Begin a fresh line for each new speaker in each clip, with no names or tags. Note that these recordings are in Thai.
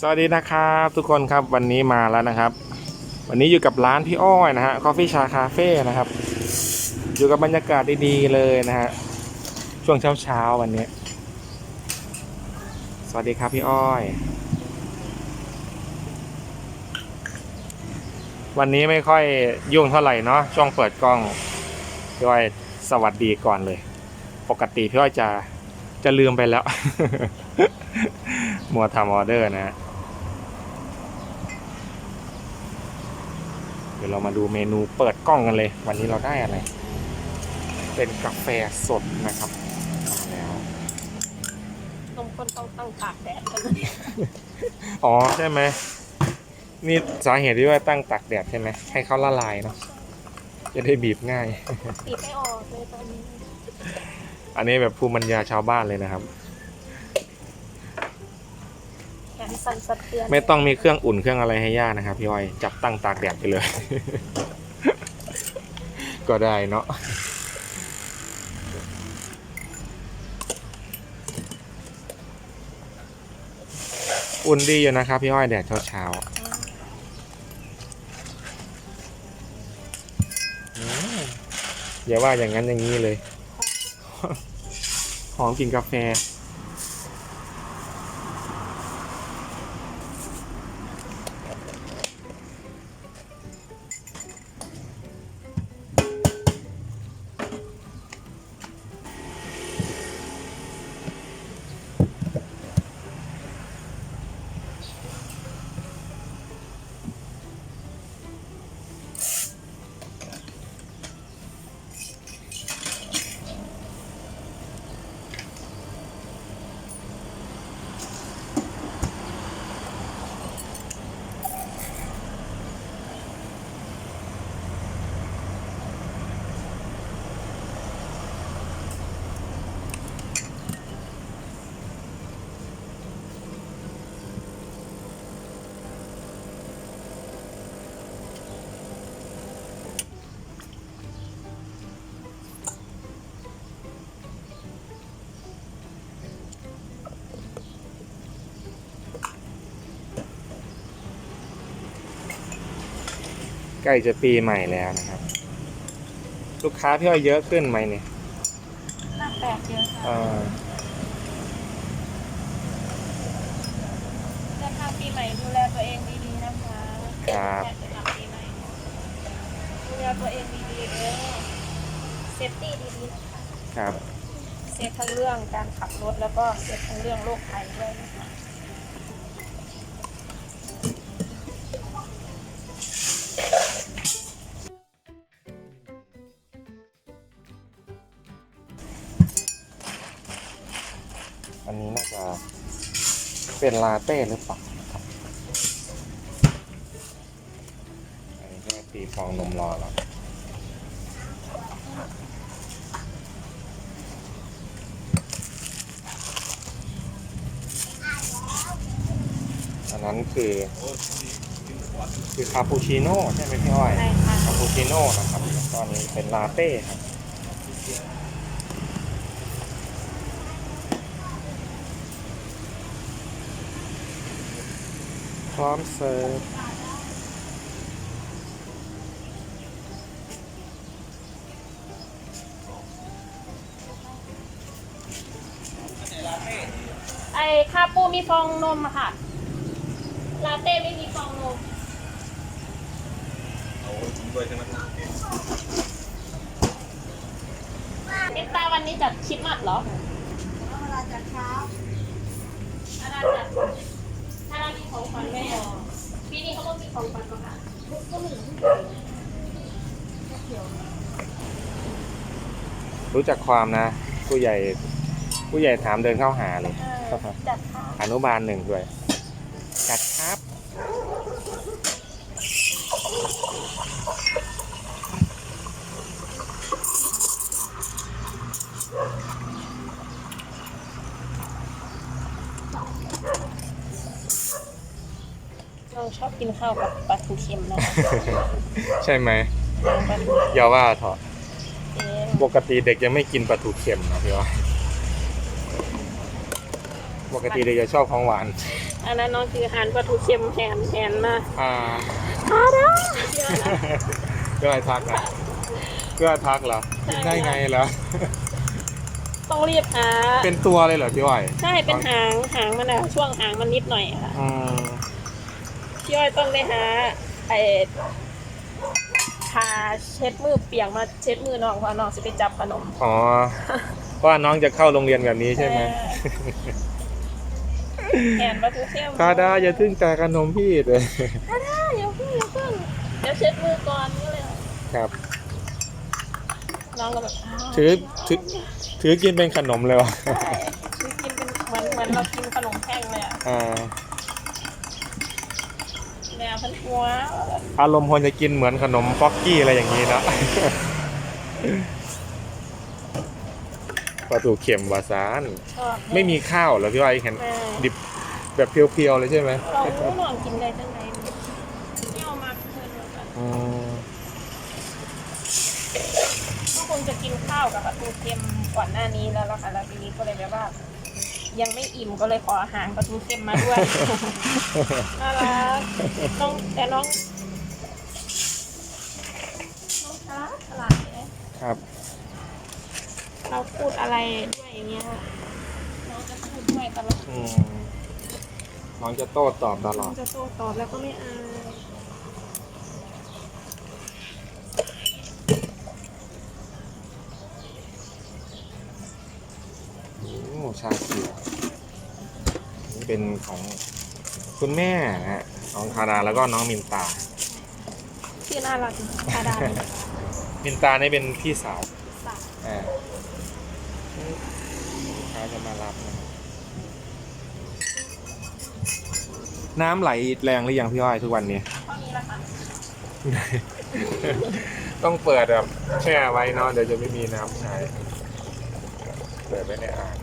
สวัสดีนะครับทุกคนครับวันนี้มาแล้วนะครับ วันนี้อยู่กับร้านพี่อ้อยนะฮะคอฟฟี่ชาคาเฟ่นะครับ อยู่กับบรรยากาศดีๆเลยนะฮะช่วงเช้าๆวันนี้ สวัสดีครับพี่อ้อย วันนี้ไม่ค่อยยุ่งเท่าไหร่เนาะช่วงเปิดกล้องพี่อ้อยสวัสดีก่อนเลย ปกติพี่อ้อยจะจะลืมไปแล้ว มัวทำออเดอร์นะฮะ ดี๋ยวเรามาดูเมนูเปิดกล้องกันเลย วันนี้เราได้อะไร เป็นกาแฟสดนะครับมาแล้ว
นมข้นต้องตั้งตากแดดกัน
อ๋อใช่ไหมนี่สาเหตุที่ว่าตั้งตักแดดใช่ไหมให้เขาละลายเนาะจะได้บีบง่าย
ปีบไม่ออกเลยตอนนี้
อันนี้แบบภูมิปัญญาชาวบ้านเลยนะครับ
แขนสั่นสะเทือน
ไม่ต้องมีเครื่องอุ่นเครื่องอะไรให้ย่านะครับพี่อ้อยจับตั้งตากแดดไปเลย ก็ได้เนาะอุ่นดีอยู่นะครับพี่อ้อยแดดเช้าๆอย่าว่าอย่างนั้นอย่างนี้เลย หอมกลินกาแฟ ใกล้จะปีใหม่แล้วนะครับ ลูกค้าพี่อ้อยเยอะขึ้นไหมเนี่ย
หน้าแปลกเยอะ
เอ
ค่ะ
อ
เดินทางปีใหม่ดูแลตัวเองดีๆนะคะ
ครับ
แขกจะกลับปีใหม่ดูแลตัวเองดีๆเด้อเซฟตี้ดีๆนะคะ
ครับ
เซฟทั้งเรื่องการขับรถแล้วก็เซฟทั้งเรื่องโรคภัยด้วยนะคะ
เป็นลาเต้หรือเปล่านะครับอันนี้ก็ตีฟองนมรอแล้วอันนั้นคือคือคาปูชิโน่ใช่ไหมพี่อ้อย
ใช่ค่ะ
คาปูชิโน่นะครับตอนนี้เป็นลาเต้ครับ พร้อมเสิร์ฟ
ไอ้คาปูมีฟองนมอะค่ะ ลาเต้ไม่มีฟองนมเอสตาวันนี้จัดคริดมัดเหรอเวลาจัดเช้าอาราจัดอารามี ของขวัญไหมอะปีนี้เขาก็มีของขวัญก็ค่ะก็มี
รู้จักความนะ ผู้ใหญ่ผู้ใหญ่ถามเดินเข้าหาเลย
เออจัดค่ะ
อนุบาลหนึ่งด้วย จัดครับ
ชอบกินข้าวกับปลาทูเค็มนะ
ใช่ไหม
ปลาทู
อย่าว่าเถอะ
เค็ม
ปกติเด็กยังไม่กินปลาทูเค็มนะพี่ว่าปกติเด็กจะชอบของหวาน
อันนั้นน้องคือหานปลาทูเค็มแทนแทนมา
อ่า
ทาดา
ก็ไอ้ทักอะก็ไอ้ทักเหรอกินได้ไงเหรอ
ต้องรีบหา
เป็นตัวเลยเหรอพี่อ้อย
ใช่เป็นหางหางมันอะช่วงหางมันนิดหน่อยค่ะ
อืม
พี่อ้อยต้องได้หาไอ้ทาเช็ดมือเปียกมาเช็ดมือน้องเพราะน้องจะไปจับขนม
อ๋อเพราะว่าน้องจะเข้าโรงเรียนแบบนี้ใช่ไหม
เออแทนปลาทูเค็ม
คาดาอย่าทึ่งแต่ขนมพี่เลย
ทาดาอย่าเพิ่งอย่าเพิ่งเดี๋ยวเช็ดมือก่อนก็เลย
ครับ
น้องก็แบบาว
ถือถือถือกินเป็นขนมเลยวะ
ใช่คือกินเป็นเหมือนเหมือนเรากินขนมแท่งเลยอะ
อ่า
แนวพันหัว
อารมณ์คนจะกินเหมือนขนมป๊อกกี้อะไรอย่างนี้นะ ปลาตูเข็มวาซาน
ชอบ
ไม่มีข้าวเหรอพี่อ้อยเห็น
แม่
ดิบแบบเพียวๆเลยใช่ไหม
เรารู้ลองกินได้ตั้งไหนไม่เอามาเพื่อนเลยค่ะ
อืม
ก็คงจะกินข้าวกับปลาทูเค็มก่อนหน้านี้แล้วล่ะค่ะแล้วทีนี้ก็เลยแบบว่า ยังไม่อิ่มก็เลยขออาหารปลาทูเค็มมาด้วย น่ารักน้องแต่น้องน้องคะฉลาดไหม
ครับ
เราพูดอะไรด้วยอย่างเงี้ยน้องจะพูดด้วยตลอด
อืมน้องจะโต้ตอบตล
น้
อ
อง
ด
จะโต้ตอบแล้วก็ไม่อาย
โอ้ชาเขียวนี่เป็นของคุณแม่นะฮะน้องคาราแล้วก็น้องมินตา
ชื่อน่ารักคาดาเนี่ย
มินตานี่เป็นพี่สาว
สาว
อ่าลูกค้าจะมารับนะน้ำไหลแรงหรือยังพี่อ้อยทุกวันนี้
เท่านี้แหละค่ะ
ต้องเปิดแบบแช่ไว้เนาะเดี๋ยวจะไม่มีน้ำใช้ เปิดไว้ในอ่าง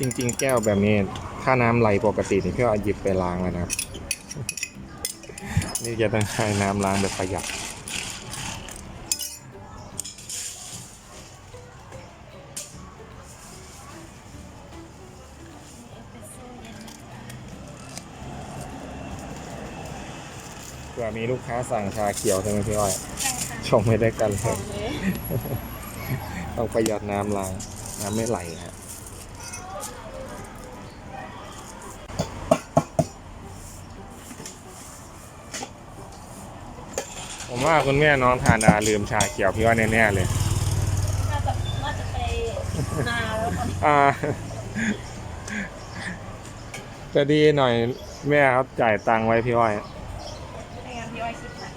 จริง ๆ แก้วแบบนี้ ถ้าน้ำไหลปกตินี่พี่เอาหยิบไปล้างแล้วนะครับ นี่จะต้องใช้น้ำล้างแบบประหยัดเผื่อมีลูกค้าสั่งชาเขียวใช่ไหมพี่อ้อย
ใช่ค่ะ
ชงไม่ได้กันเล
บอยกเลย
ต้องประหยัดน้ำล้าง น้ำไม่ไหลฮะผ ว่าคุณแม่น้องทานาลืมชาเขียวพี่ว่าแน่ๆเลย
น่าจะน่าจะไปนาแล้วตอนนี้
อ่า จะดีหน่อยแม่ครับจ่ายตังค์ไว้พี่อ้อย
ไม่งั้นพี่อ้อยคิดหนัก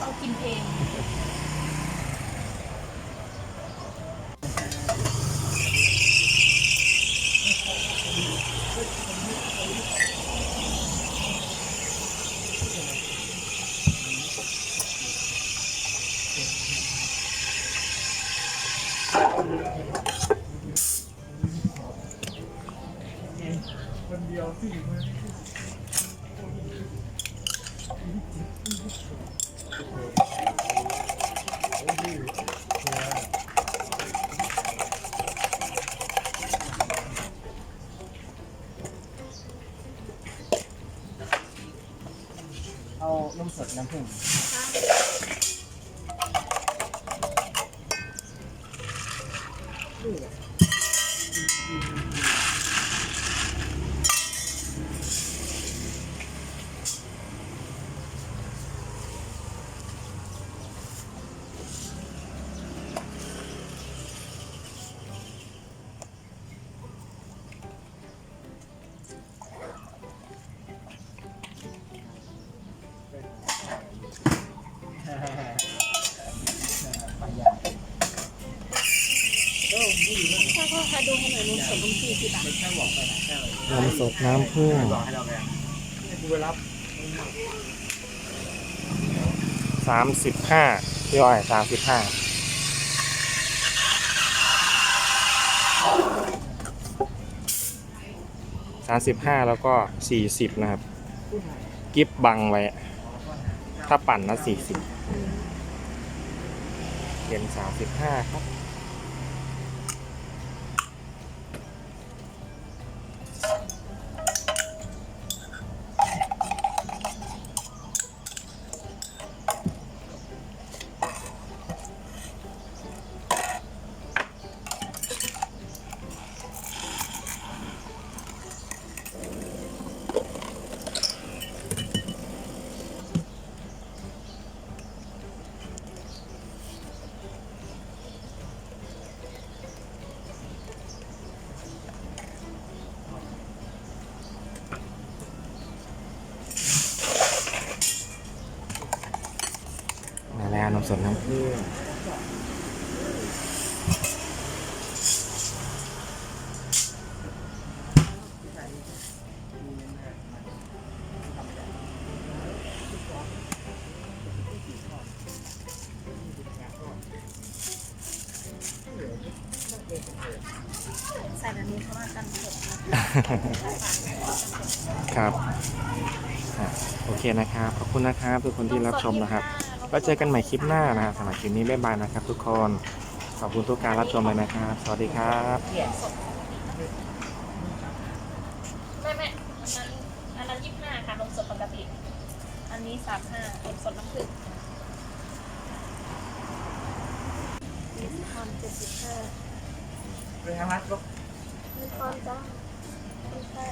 ต้องกินเอง
สดน้ำผึ้ง
สดนุ่มสี่สิบบาท
แค่บอกไปนะแค่เลย
นมสดน้ำผึ้งสามสิบห้าพี่อ้อยสามสิบห้าสามสิบห้าแล้วก็สี่สิบนะครับ กิฟบังไว้ ถ้าปั่นนะสี่สิบเป็นสามสิบห้าครับ มาแล้วนมสดน้ำผึ้ง
ใส่แบบนี้เขาว่ากันเผ็ด
ครับอะโอเคนะครับ ขอบคุณนะครับ ทุกคนที่รับชมนะครับ แล้วเจอกันใหม่คลิปหน้านะครับสำหรับคลิปนี้บ๊ายบายนะครับ ทุกคนขอบคุณทุกการรับชมเลยนะครับ สวัสดีครับ
ไม่ไม่อันนั้นอันนั้นยี่สิบห้าค่ะนมสดปกติ อันนี้สามห้านมสดน้ำผึ้งมีทอนเจ็ดสิบห้า
เป็นไงครับ
มีทอนจ้าไม่ใช่